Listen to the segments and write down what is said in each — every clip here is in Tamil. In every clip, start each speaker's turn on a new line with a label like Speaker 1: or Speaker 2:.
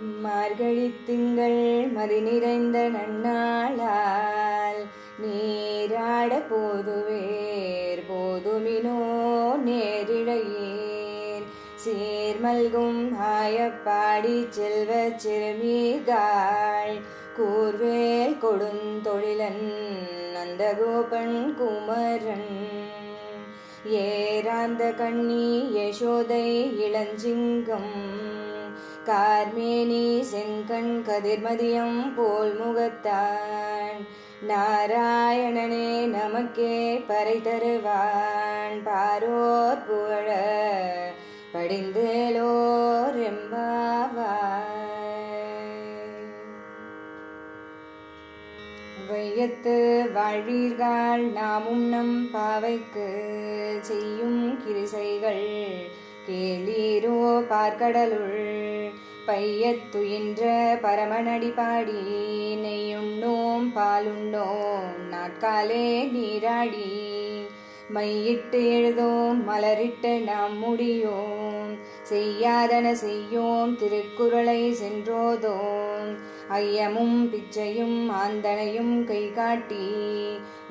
Speaker 1: மார்கழி திங்கள் மதி நிறைந்த நன்னாளால். நீராட போதுவேர் போதுமினோ நேரிழையேர். சீர்மல்கும் ஆயப்பாடி செல்வ சிறுமிகாள் கூர்வேல் கொடுந்தொழிலன் நந்தகோபன் குமரன். ஏராந்த கண்ணி யசோதை இளஞ்சிங்கம் கார்மேனி செங்கண் கதிர்மதியம் போல் முகத்தான். நாராயணனே நமக்கே பறை தருவான். பாரோர் புகழ படிந்தேலோர் வையத்து வாழ்வீர்கள் நாமும் நம் பாவைக்கு செய்யும் கிரிசைகள் கேளீரோ பார்க்கடலுள் பையத்துயின்ற பரமனடி பாடி நெய்யுண்ணோம் பாலுண்ணோம் நாட்காலே நீராடி. மையிட்டு எழுதோம் மலரிட்டு நாம் முடியோம். செய்யாதன செய்யோம் திருக்குறளை சென்றோதோம். ஐயமும் பிச்சையும் ஆந்தனையும் கை காட்டி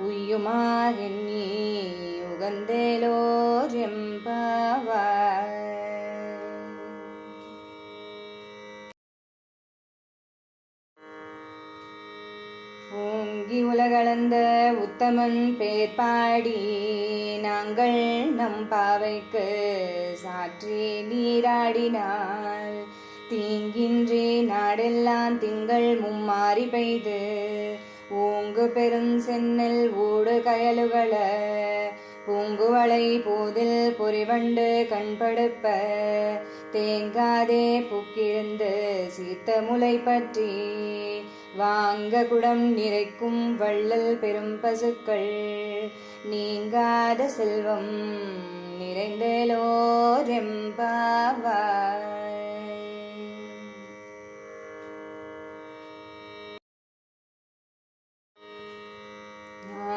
Speaker 1: உய்யுமார் எண்ணி உகந்தேலோர் எம்பாவாய் உலகி உலகளந்த உத்தமன் பேர் பாடி நாங்கள் நம் பாவைக்கு சாற்றி நீராடினால். தீங்கின்றி நாடெல்லாம் திங்கள் மும்மாறி பெய்து ஓங்கு பெரும் சென்னல் ஊடு கயலுகள. பூங்குவளை போதில் பொறிவண்டு கண்படுப்ப தேங்காதே புக்கிருந்து சீத்த முலை பற்றி. வாங்க குடம் நிறைக்கும் வள்ளல் பெரும் பசுக்கள். நீங்காத செல்வம் நிறைந்தேலோர்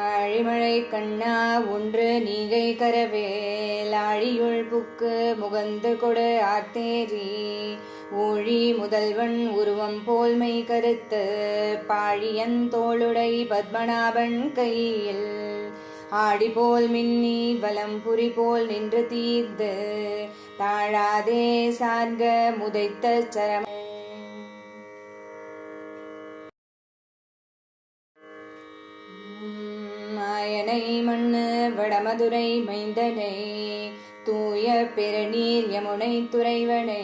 Speaker 1: ஆழிமழை கண்ணா ஒன்று நீகை கரவேல் ஆழியுள் புக்கு முகந்து கொடு ஆத்தேரி. ஊழி முதல்வன் உருவம் போல்மை கருத்து பாழியன் தோளுடை பத்மநாபன் கையில். ஆடி போல் மின்னி வலம் புரி போல் நின்று தீர்ந்து தாழாதே சார்க முதைத்த சரம. மாயனை மண்ணு வடமதுரை மைந்தனை தூய பெருநீர் யமுனை துறைவனை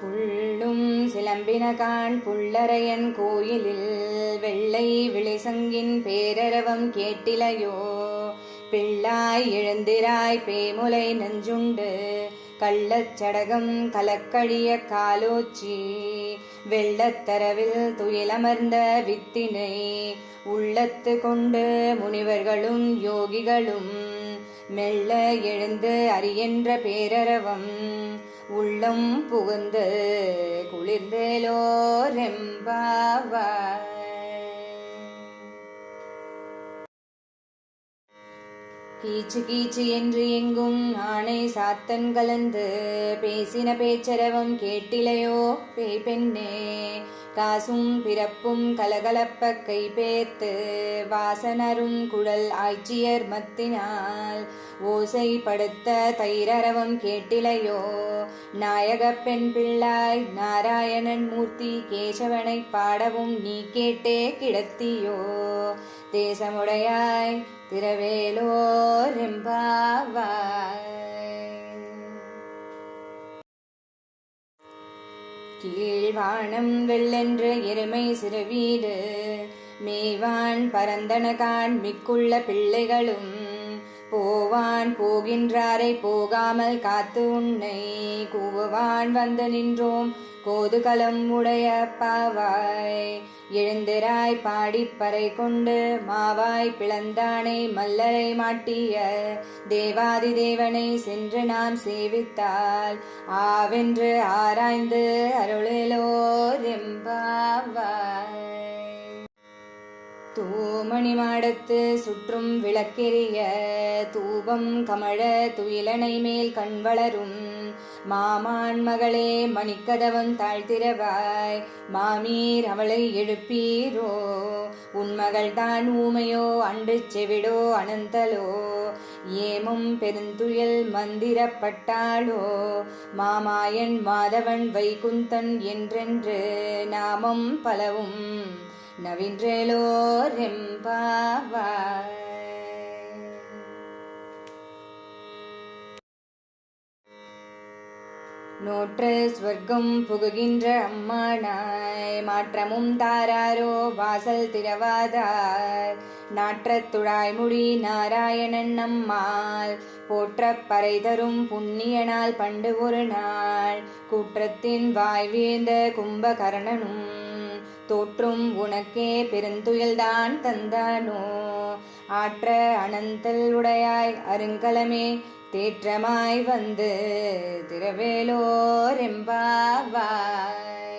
Speaker 1: புள்ளும் சிலம்பினகான் புள்ளரையன் கோயிலில் வெள்ளை விளைசங்கின் பேரரவம் கேட்டிலையோ? பிள்ளாய் எழுந்திராய் பேமுலை நெஞ்சுண்டு கள்ளச்சடகம் கலக்கழிய காலோச்சி வெள்ளத்தரவில் துயிலமர்ந்த வித்தினை உள்ளத்து கொண்டு முனிவர்களும் யோகிகளும் மெல்ல எழுந்து அரியென்ற பேரரவம் உள்ளம் புகுந்து குளிர்ந்தேலோர் எம்பாவாய் கீச்சு கீச்சு என்று எங்கும் ஆணை சாத்தன் கலந்து பேசின பேச்சரவம் கேட்டிலையோ பேய் பெண்ணே. காசும் பிறப்பும் கலகலப்ப கைபேர்த்து வாசனரும் குழல் ஆய்ச்சியர் மத்தினால் ஓசை படுத்த தைரரவம் கேட்டிலையோ? நாயக பெண் பிள்ளாய் நாராயணன் மூர்த்தி கேசவனை பாடவும் நீ கேட்டே கிடத்தியோ? தேசமுடையாய் திரவேலோ ரெம்பாவாய் கீழ்வானம் வெள்ளென்ற எருமை சிறுவீடு மேவான் பரந்தனகான் மிக்குள்ள பிள்ளைகளும் போவான் போகின்றாரை போகாமல் காத்து உன்னை கூவுவான். வந்து நின்றோம் கோதுகலம் உடைய பாவாய். எழுந்திராய் பாடிப்பறை கொண்டு மாவாய் பிளந்தானை மல்லரை மாட்டிய தேவாதி தேவனை சென்று நாம் சேவித்தால் ஆவென்று ஆராய்ந்து அருளிலோ எம்பாவாய். தூமணி மாடத்து சுற்றும் விளக்கெரிய தூபம் கமழ துயிலனை மேல் கண் வளரும். மாமான் மகளே மணிக்கதவம் தாழ்த்திரவாய். மாமீர் அவளை எழுப்பீரோ? உன் மகள் தான் ஊமையோ அன்று செவிடோ அனந்தலோ? ஏமும் பெருந்துயல் மந்திரப்பட்டாளோ மாமாயன் மாதவன் வைகுந்தன் என்றென்று நாமம் பலவும் நவின்றேலோர் எம்பாவாய் நோற்ற ஸ்வர்க்கம் புகுகின்ற அம்மானாய் மாற்றமும் தாராரோ வாசல் திரவாதார் நாற்றத்துழாய் முடி நாராயணன் நம்மால் போற்ற பறை தரும் புண்ணியனால் பண்டு ஒரு நாள். கூற்றத்தின் வாய்வேந்த வீழ்ந்த கும்பகர்ணனும் தோற்றும் உனக்கே பெருந்துயல்தான் தந்தானோ? ஆற்ற அனந்தல் உடையாய் அருங்கலமே தேற்றமாய் வந்து திரவேலோர் எம்பாவாய்.